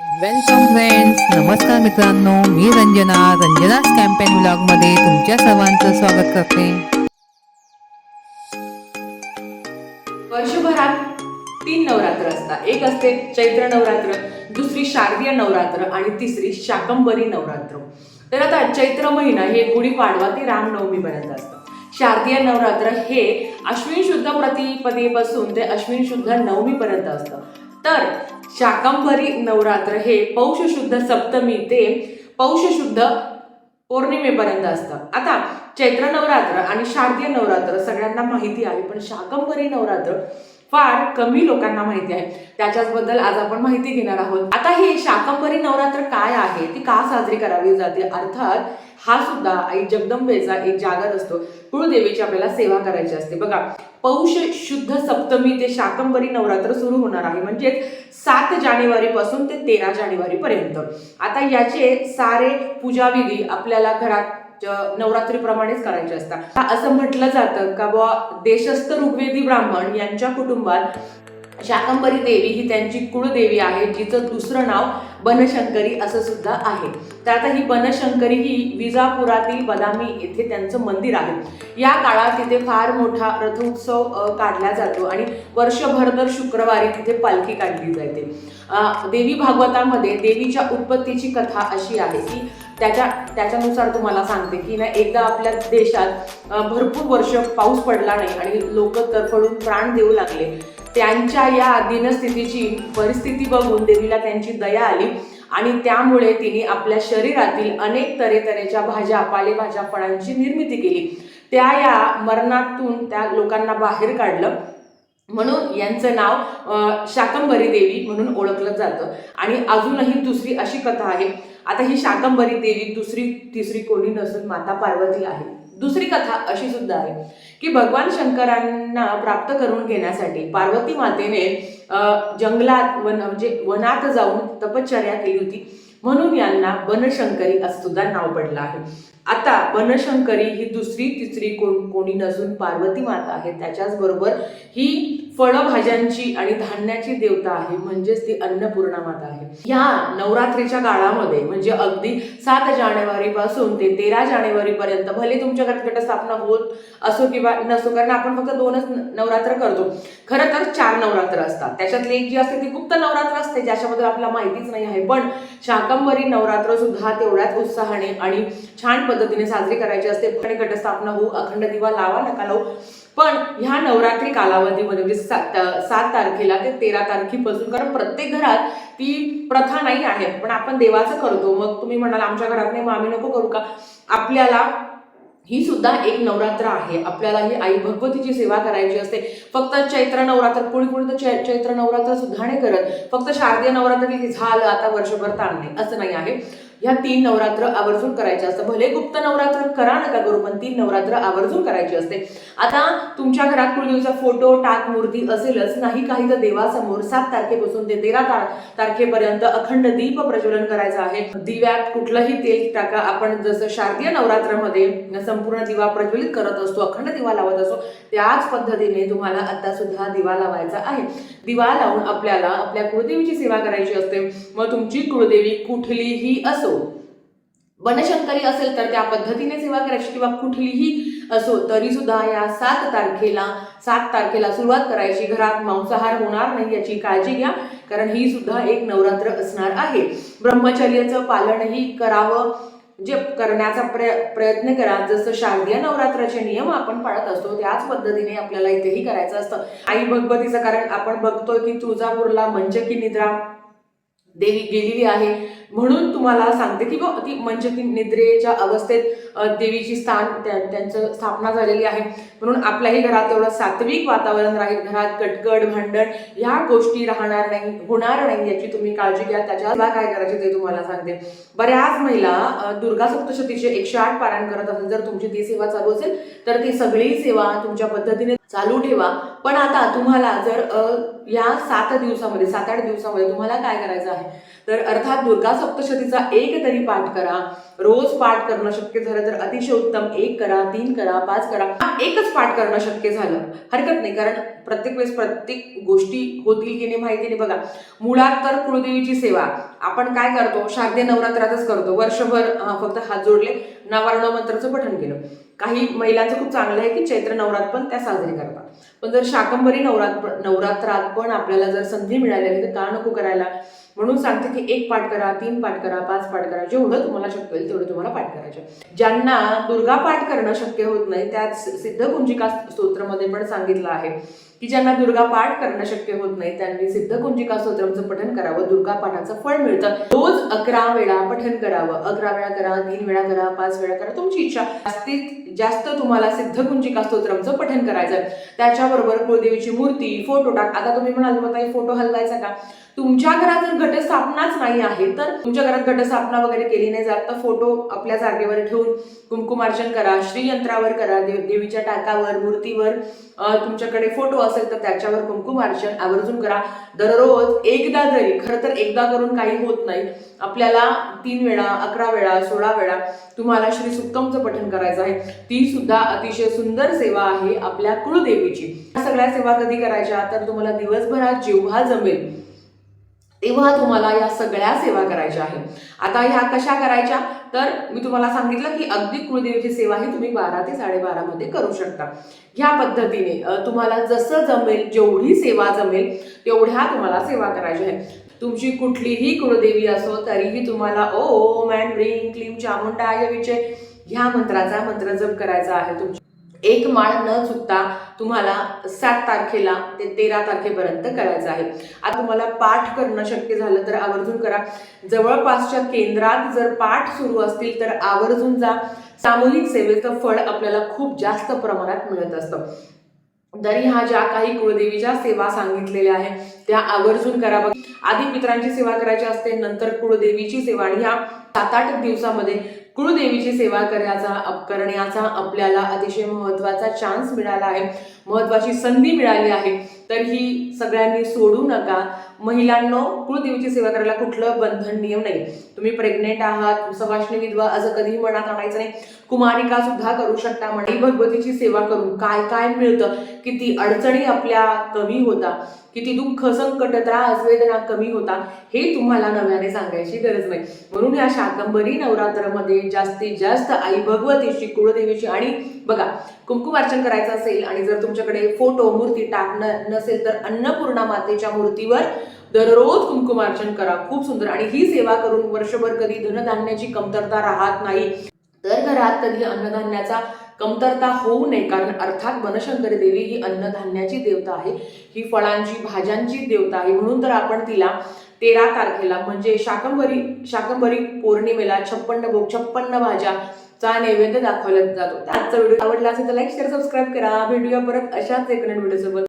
Welcome friends नमस्कार मित्रांनो मी Ranjana. रंजनाच campaign मध्ये तुमच्या सर्वांचं स्वागत करते. वर्षभरात तीन नवरात्र असतात. एक असते चैत्र नवरात्र दुसरी शारदीय नवरात्र आणि तिसरी शाकंबरी नवरात्र. तर आता चैत्र महिना हे गुढीपाडवा ते रामनवमीपर्यंत असतं. शारदीय नवरात्र हे अश्विन शुद्ध प्रतिपदेपासून ते अश्विन शुद्ध नवमीपर्यंत असतं. तर शाकंभरी नवरात्र हे पौष शुद्ध सप्तमी ते पौष शुद्ध पौर्णिमेपर्यंत असतं. आता चैत्र नवरात्र आणि शारदीय नवरात्र सगळ्यांना माहिती आहे पण शाकंभरी नवरात्र फार कमी लोकांना माहिती आहे. त्याच्याचबद्दल आज आपण माहिती घेणार आहोत. आता ही शाकंभरी नवरात्र काय आहे? ती का साजरी करावी जाते? अर्थात हा सुद्धा आई जगदंबेचा एक जागर असतो. कुळदेवीची आपल्याला सेवा करायची असते. बघा पौष शुद्ध सप्तमी ते शाकंभरी नवरात्र सुरू होणार आहे. म्हणजे सात जानेवारी पासून ते तेरा जानेवारी पर्यंत आता याचे सारे पूजाविधी आपल्याला घरात नवरात्रीप्रमाणेच करायचे असतात. असं म्हटलं जातं का बुवा देशस्थ ऋग्वेदी ब्राह्मण यांच्या कुटुंबात शाकंभरी देवी ही त्यांची कुळदेवी आहे जिचं दुसरं नाव बनशंकरी असं सुद्धा आहे. तर आता ही बनशंकरी ही विजापुरातील बदामी येथे त्यांचं मंदिर आहे. या काळात तिथे फार मोठा रथोत्सव काढला जातो आणि वर्षभर दर शुक्रवारी तिथे पालखी काढली जाते. देवी भागवतामध्ये देवीच्या उत्पत्तीची कथा अशी आहे की त्याच्या त्याच्यानुसार तुम्हाला सांगते की ना एकदा आपल्या देशात भरपूर वर्ष पाऊस पडला नाही आणि लोक तरफडून प्राण देऊ लागले. त्यांच्या या दिनस्थितीची परिस्थिती बघून देवीला त्यांची दया आली आणि त्यामुळे तिने आपल्या शरीरातील अनेक तऱ्हेतऱ्हेच्या भाज्या पालेभाज्या फळांची निर्मिती केली. त्या या मरणातून त्या लोकांना बाहेर काढलं. म्हणून यांचं नाव शाकंभरी देवी म्हणून ओळखलं जातं. आणि अजूनही दुसरी अशी कथा आहे. आता ही शाकंभरी देवी दुसरी तिसरी कोणी नसून माता पार्वती आहे. दुसरी कथा अशी सुद्धा आहे की भगवान शंकरांना प्राप्त करून घेण्यासाठी पार्वती मातेने जंगलात वन म्हणजे वनात जाऊन तपश्चर्या केली होती. म्हणून यांना बनशंकरी असं सुद्धा नाव पडलं आहे. आता बनशंकरी ही दुसरी तिसरी कोण कोणी नसून पार्वती माता आहे. त्याच्याचबरोबर ही फळभाज्यांची आणि धान्याची देवता आहे म्हणजेच ती अन्नपूर्णा माता आहे. ह्या नवरात्रीच्या काळामध्ये म्हणजे अगदी सात जानेवारी पासून ते तेरा जानेवारी पर्यंत भले तुमच्या घरात घटस्थापना होत असो किंवा नसो कारण आपण फक्त दोनच नवरात्र करतो. खरं तर चार नवरात्र असतात. त्याच्यातली एक जी असते ती गुप्त नवरात्र असते ज्याच्याबद्दल आपल्याला माहितीच नाही आहे. पण शाकंभरी नवरात्र सुद्धा तेवढ्याच उत्साहाने आणि छान पद्धतीने साजरी करायची असते. घटस्थापना होऊ अखंड दिवा लावा नका लावू. पण ह्या नवरात्री कालावधीमध्ये म्हणजे सात सात तारखेला ते तेरा तारखेपासून कारण प्रत्येक घरात ती प्रथा नाही आहे. पण आपण देवाचं करतो. मग तुम्ही म्हणाल आमच्या घरात नाही मग आम्ही नको करू का? आपल्याला ही सुद्धा एक नवरात्र आहे. आपल्याला ही आई भगवतीची सेवा करायची असते. फक्त चैत्र नवरात्र कोणी कोणी तर चै- चैत्र नवरात्र सुद्धा नाही करत. फक्त शारदीय नवरात्र की झालं आता वर्षभर ताण नाही. असं नाही आहे. ह्या तीन नवरात्र आवर्जून करायचे असतं. भले गुप्त नवरात्र करा नका करू पण तीन नवरात्र आवर्जून करायची असते. आता तुमच्या घरात कुलदेवीचा फोटो टाक मूर्ती असेलच नाही काही तर देवासमोर सात तारखेपासून ते तेरा तार तारखेपर्यंत अखंड दीप प्रज्वलन करायचं आहे. दिव्यात कुठलंही तेल टाका. आपण जसं शारदीय नवरात्रामध्ये संपूर्ण दिवा प्रज्वलित करत असतो अखंड दिवा लावत असतो त्याच पद्धतीने तुम्हाला आता सुद्धा दिवा लावायचा आहे. दिवा लावून आपल्याला आपल्या कुळदेवीची सेवा करायची असते. मग तुमची कुळदेवी कुठलीही असो बनशंकरी असेल तर त्या पद्धतीने सेवा करायची किंवा कुठलीही असो तरी सुद्धा या सात तारखेला सात तारखेला सुरुवात करायची. घरात मांसाहार होणार नाही याची काळजी घ्या कारण ही सुद्धा एक नवरात्र असणार आहे. ब्रह्मचर्याचं पालनही करावं जे करण्याचा प्रय प्रयत्न करा. जसं शारदीय नवरात्राचे नियम आपण पाळत असतो त्याच पद्धतीने आपल्याला इथेही करायचं असतं. आई भगवतीचं कारण आपण बघतोय की तुळजापूरला मंचकी निद्रा देवी गेलेली आहे. म्हणून तुम्हाला सांगते की बुवा ती म्हणजे मंचकी निद्रेच्या अवस्थेत देवीची स्थान त्यांचं स्थापना झालेली आहे. म्हणून आपल्याही घरात तेवढं सात्विक वातावरण राहील. घरात कटकट भांडण ह्या गोष्टी राहणार नाही होणार नाही याची तुम्ही काळजी घ्या. त्याच्याला काय करायचे ते तुम्हाला सांगते. बऱ्याच महिला दुर्गा सप्तशतीचे एकशे आठ पारायण करत असेल. जर तुमची ती सेवा चालू असेल तर ती सगळी सेवा तुमच्या पद्धतीने चालू ठेवा. पण आता तुम्हाला जर या सात दिवसामध्ये सात आठ दिवसामध्ये तुम्हाला काय करायचं आहे? तर अर्थात दुर्गा सप्तशतीचा एक तरी पाठ करा. रोज पाठ करणं शक्य झालं तर अतिशय उत्तम. एक करा तीन करा पाच करा. हा, एकच पाठ करणं शक्य झालं. हरकत नाही कारण प्रत्येक वेळेस प्रत्येक गोष्टी होतील की नाही माहिती नाही. बघा मुळात तर कुळदेवीची सेवा. आपण काय करतो? शारदीय नवरात्रातच करतो. वर्षभर फक्त हात जोडले नवार्ण मंत्राचं पठण केलं. काही महिलांचं खूप चांगलं आहे की चैत्र नवरात पण त्या साजरी करतात. पण जर शाकंभरी नवरात्र नवरात्रात पण आपल्याला जर संधी मिळाली तर का नको करायला? म्हणून सांगते की एक पाठ करा तीन पाठ करा पाच पाठ करा जेवढं तुम्हाला शक्य होईल तेवढं तुम्हाला पाठ करायचे. ज्यांना दुर्गा पाठ करणं शक्य होत नाही त्यात सिद्ध कुंजिका स्तोत्रमध्ये पण सांगितलं आहे की ज्यांना दुर्गा पाठ करणं शक्य होत नाही त्यांनी सिद्ध कुंजिका स्तोत्रमचं पठन करावं दुर्गा पाठाचं फळ मिळतं. रोज अकरा वेळा पठन करावं. अकरा वेळा करा तीन वेळा करा पाच वेळा करा तुमची इच्छा. जास्तीत जास्त तुम्हाला सिद्ध कुंजिका स्तोत्रमचं पठन करायचं त्याच्याबरोबर कुळदेवीची मूर्ती फोटो टाक. आता तुम्ही म्हणाल मग ताई फोटो हलवायचा का? तुमच्या घरात जर घटस्थापनाच नाही आहे तर तुमच्या घरात घटस्थापना वगैरे केली नाही जात तर फोटो आपल्या जागेवर ठेवून कुंकुमार्चन करा श्रीयंत्रावर करा देव देवीच्या टाकावर मूर्तीवर तुमच्याकडे फोटो असेल तर त्याच्यावर कुंकुमार्चन आवर्जून करा. दररोज एकदा तरी खरं तर एकदा करून काही होत नाही आपल्याला तीन वेळा अकरा वेळा सोळा वेळा तुम्हाला श्री सुक्तमचं पठण करायचं आहे. ती सुद्धा अतिशय सुंदर सेवा आहे आपल्या कुळदेवीची. या सगळ्या सेवा कधी करायच्या? तर तुम्हाला दिवसभरात जेव्हा जमेल तेव्हा तुम्हाला या सगळ्या सेवा करायच्या आहेत. आता ह्या कशा करायच्या? तर मी तुम्हाला सांगितलं की अगदी कुळदेवीची सेवा ही तुम्ही बारा ते साडेबारामध्ये करू शकता. ह्या पद्धतीने तुम्हाला जसं जमेल जेवढी सेवा जमेल तेवढ्या तुम्हाला सेवा करायच्या आहे तुमची कुठलीही कुळदेवी असो तरीही तुम्हाला ओम अँड ह्रीं क्लीम चामुंडाय विजय ह्या मंत्राचा मंत्र जप करायचा आहे तुमच्या एक माळ न चुकता तुम्हाला सात तारखेला ते तेरा तारखेपर्यंत करायचं आहे. आता तुम्हाला पाठ करणं शक्य झालं तर आवर्जून करा. जवळपासच्या केंद्रात जर पाठ सुरू असतील तर आवर्जून जा. सामूहिक सेवेचं फळ आपल्याला खूप जास्त प्रमाणात मिळत असतं. तरी हा ज्या काही कुळदेवीच्या सेवा सांगितलेल्या आहेत त्या आवर्जून करा. बघ आधी मित्रांची सेवा करायची असते नंतर कुळदेवीची सेवा. आणि ह्या सात आठ दिवसामध्ये कुळदेवीची सेवा करण्याचा अप- करण्याचा आपल्याला अतिशय महत्त्वाचा चान्स मिळाला आहे. महत्त्वाची संधी मिळाली आहे. तर ही सगळ्यांनी सोडू नका. महिलांनो कुळदेवीची सेवा करायला कुठलं बंधन नियम नाही तुम्ही प्रेग्नेंट आहात सवाष्णी विधवा असं कधीही मनात आणायचं नाही. कुमारिका सुद्धा करू शकता म्हणजे भगवतीची सेवा करून काय काय मिळतं? किती अडचणी आपल्या कमी होता. किती दुःख संकट त्रास वेदना कमी होता. हे तुम्हाला नव्याने सांगायची गरज नाही. म्हणून या शाकंभरी नवरात्रमध्ये जास्तीत जास्त आई भगवतीची कुळदेवीची आणि बघा कुंकुमार्चन करायचं असेल आणि जर तुमच्याकडे फोटो मूर्ती टाकणं नसेल तर अन्नपूर्णा मातेच्या मूर्तीवर दररोज कुंकुमार्चन करा. खूप सुंदर. आणि ही सेवा करून वर्षभर कधी धनधान्याची कमतरता राहत नाही. तर घरात कधी अन्नधान्याचा कमतरता होऊ नये कारण अर्थात बनशंकरी देवी ही अन्नधान्याची देवता आहे. ही फळांची भाज्यांची देवता आहे. म्हणून तर आपण तिला तेरा तारखेला म्हणजे शाकंभरी शाकंभरी पौर्णिमेला छप्पन्न भोग छप्पन्न भाज्या चा नैवेद्य दाखवला जातो. आजचा व्हिडिओ आवडला असेल तर लाईक शेअर सबस्क्राईब करा. भेटूया परत अशाच एक नवीन व्हिडिओ सोबत.